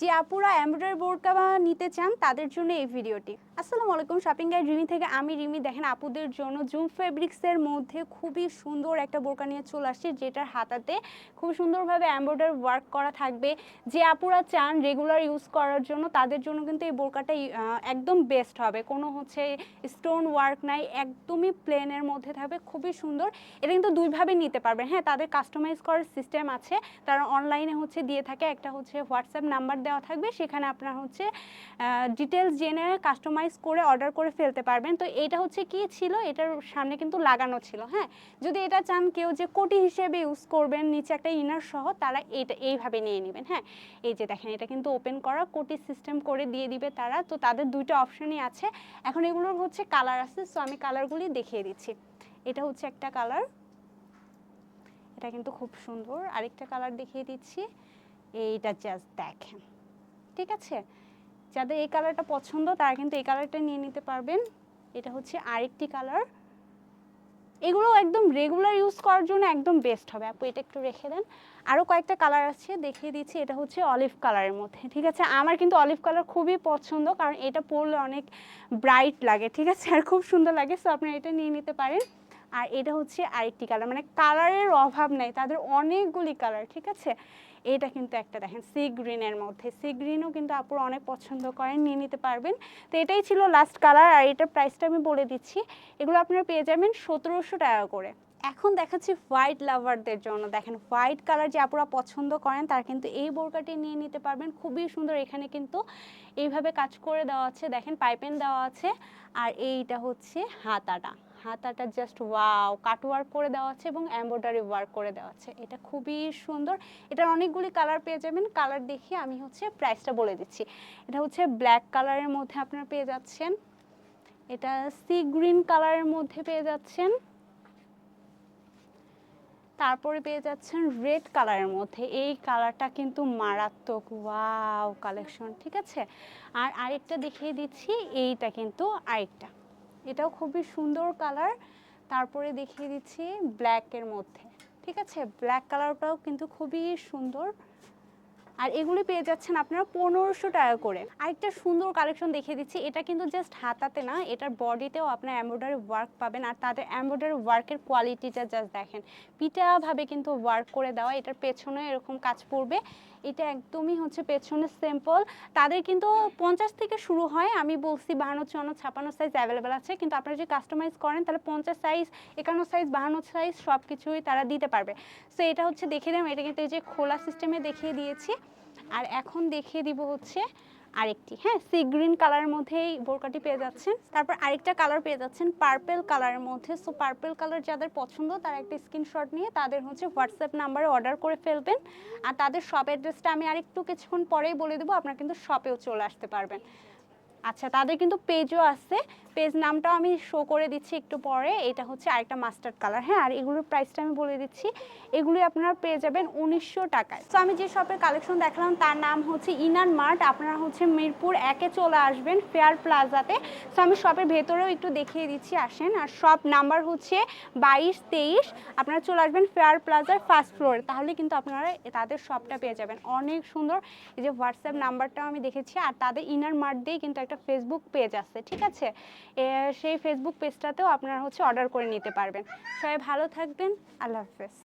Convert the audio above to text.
যে আপুরা এমব্রয়ডারি বোরকা নিতে চান তাদের জন্য এই ভিডিওটি। আসসালামু আলাইকুম শপিং গাইড রিমি থেকে আমি রিমি। দেখেন আপুদের জন্য জুম ফেব্রিক্সের মধ্যে খুবই সুন্দর একটা বোরকা নিয়ে চলে আসছি যেটার হাতাতে খুব সুন্দরভাবে এমব্রয়ডারি ওয়ার্ক করা থাকবে। যে আপুরা চান রেগুলার ইউজ করার জন্য তাদের জন্য কিন্তু এই বোরকাটাই আহ, একদম বেস্ট হবে। কোনো হচ্ছে স্টোন ওয়ার্ক নাই একদমই প্লেনের মধ্যে থাকবে খুবই সুন্দর। এটা কিন্তু দুইভাবে নিতে পারবেন। হ্যাঁ তাদের কাস্টমাইজ করার সিস্টেম আছে। তারা অনলাইনে হচ্ছে দিয়ে থাকে। একটা হচ্ছে হোয়াটসঅ্যাপ নাম্বার দেওয়া থাকবে। সেখানে আপনার হচ্ছে ডিটেলস জেনে কাস্টমাইজ করে অর্ডার করে ফেলতে পারবেন। তো এটা হচ্ছে কি ছিল? এটার সামনে কিন্তু লাগানো ছিল হ্যাঁ? যদি এটা চান কেউ যে কোটি হিসেবে ইউজ করবেন, নিচে একটা ইনার সহ, তারা এটা এইভাবে নিয়ে নেবেন হ্যাঁ? এই যে দেখেন, এটা কিন্তু ওপেন করা, কোটি সিস্টেম করে দিয়ে দিবে তারা। তো তাদের দুইটা অপশনই আছে। এখন এগুলোর হচ্ছে কালার আছে সো আমি কালারগুলি দেখিয়ে দিচ্ছি। এটা হচ্ছে একটা কালার এটা কিন্তু খুব সুন্দর। আরেকটা কালার দেখিয়ে দিচ্ছি। এইটা জাস্ট দেখেন। ঠিক আছে? যাদের এই কালারটা পছন্দ, তারা কিন্তু এই কালারটা নিয়ে নিতে পারবেন। এটা হচ্ছে আরেকটি কালার এগুলো একদম রেগুলার ইউজ করার জন্য একদম বেস্ট হবে। আপু, এটা একটু রেখে দেন। আরও কয়েকটা কালার আছে, দেখিয়ে দিচ্ছি। এটা হচ্ছে অলিভ কালারের মধ্যে, ঠিক আছে? আমার কিন্তু অলিভ কালার খুবই পছন্দ, কারণ এটা পরলে অনেক ব্রাইট লাগে, ঠিক আছে? আর খুব সুন্দর লাগে সো আপনারা এটা নিয়ে নিতে পারেন। আর এটা হচ্ছে আরেকটি কালার মানে কালারের অভাব নাই, তাদের অনেকগুলি কালার ঠিক আছে? এটা কিন্তু একটা দেখেন সি গ্রিনের মধ্যে। সি গ্রিনও কিন্তু আপুরা অনেক পছন্দ করেন, নিয়ে নিতে পারবেন। তো এটাই ছিল লাস্ট কালার আর এটার প্রাইসটা আমি বলে দিচ্ছি। এগুলো আপনারা পেয়ে যাবেন সতেরোশো টাকা করে। এখন দেখাচ্ছি হোয়াইট লাভারদের জন্য। দেখেন হোয়াইট কালার যে আপুরা পছন্দ করেন, তারা কিন্তু এই বোরকাটি নিয়ে নিতে পারবেন। খুবই সুন্দর এখানে কিন্তু এইভাবে কাজ করে দেওয়া আছে। দেখেন পাইপেন দেওয়া আছে। আর এইটা হচ্ছে হাতাটা। হাতাটা জাস্ট ওয়াও কাট ওয়ার্ক করে দেওয়া আছে এবং এমব্রয়ডারি ওয়ার্ক করে দেওয়া আছে এটা খুবই সুন্দর। এটার অনেকগুলি কালার পেয়ে যাবেন। কালার দেখিয়ে আমি হচ্ছে প্রাইসটা বলে দিচ্ছি। এটা হচ্ছে ব্ল্যাক কালারের মধ্যে আপনারা পেয়ে যাচ্ছেন। এটা সি গ্রিন কালারের মধ্যে পেয়ে যাচ্ছেন। তারপরে পেয়ে যাচ্ছেন রেড কালারের মধ্যে। এই কালারটা কিন্তু মারাত্মক ওয়াও কালেকশন ঠিক আছে? আর আরেকটা দেখিয়ে দিচ্ছি। এইটা কিন্তু আরেকটা। এটাও খুবই সুন্দর কালার। তারপরে দেখিয়ে দিচ্ছি ব্ল্যাকের মধ্যে। ঠিক আছে? ব্ল্যাক কালারটাও কিন্তু খুবই সুন্দর। আর এগুলি পেয়ে যাচ্ছেন আপনারা পনেরোশো টাকা করে। আরেকটা সুন্দর কালেকশন দেখিয়ে দিচ্ছি, এটা কিন্তু জাস্ট হাতাতে না, এটার বডিতেও আপনার এমব্রয়ডারি ওয়ার্ক পাবেন আর তাদের এমব্রয়ডারি ওয়ার্কের কোয়ালিটিটা জাস্ট দেখেন। পিটাভাবে কিন্তু ওয়ার্ক করে দেওয়া, এটার পেছনে এরকম কাজ পড়বে। এটা একদমই হচ্ছে পেছনে সিম্পল তাদের কিন্তু পঞ্চাশ থেকে শুরু হয়, আমি বলছি বাহান্ন, চুয়ান্ন, ছাপান্ন সাইজ অ্যাভেলেবেল আছে, কিন্তু আপনারা যদি কাস্টমাইজ করেন, তাহলে পঞ্চাশ সাইজ একান্ন সাইজ বাহান্ন সাইজ সব কিছুই তারা দিতে পারবে। সো এটা হচ্ছে দেখিয়ে দিলাম, এটা কিন্তু এই যে খোলা সিস্টেমে দেখিয়ে দিয়েছি। আর এখন দেখিয়ে দিব হচ্ছে আরেকটি। হ্যাঁ সি গ্রিন কালারের মধ্যেই বোরকাটি পেয়ে যাচ্ছেন। তারপর আরেকটা কালার পেয়ে যাচ্ছেন পার্পেল কালারের মধ্যে। সো পার্পেল কালার যাদের পছন্দ, তারা একটা স্ক্রিনশট নিয়ে তাদের হচ্ছে হোয়াটসঅ্যাপ নাম্বারে অর্ডার করে ফেলবেন। আর তাদের শপ অ্যাড্রেসটা আমি আরেকটু কিছুক্ষণ পরেই বলে দেবো, আপনারা কিন্তু শপেও চলে আসতে পারবেন। আচ্ছা তাদের কিন্তু পেজও আছে। পেজ নামটাও আমি শো করে দিচ্ছি একটু পরে। এটা হচ্ছে আরেকটা মাস্টার্ড কালার হ্যাঁ আর এগুলোর প্রাইসটা আমি বলে দিচ্ছি। এগুলি আপনারা পেয়ে যাবেন উনিশশো টাকায়। তো আমি যে শপের কালেকশন দেখালাম, তার নাম হচ্ছে ইনার মার্ট। আপনারা হচ্ছে মিরপুর একে চলে আসবেন ফেয়ার প্লাজাতে। তো আমি শপের ভেতরেও একটু দেখিয়ে দিচ্ছি, আসেন। আর শপ নাম্বার হচ্ছে বাইশ তেইশ। আপনারা চলে আসবেন ফেয়ার প্লাজার ফার্স্ট ফ্লোরে তাহলে কিন্তু আপনারা তাদের শপটা পেয়ে যাবেন। অনেক সুন্দর। এই যে হোয়াটসঅ্যাপ নাম্বারটাও আমি দেখেছি। আর তাদের ইনার মার্ট দিয়েই কিন্তু একটা ফেসবুক পেজ আছে। ঠিক আছে? সেই ফেসবুক পেজটাতেও আপনারা হচ্ছে অর্ডার করে নিতে পারবেন। সবাই ভালো থাকবেন। আল্লাহ হাফেজ।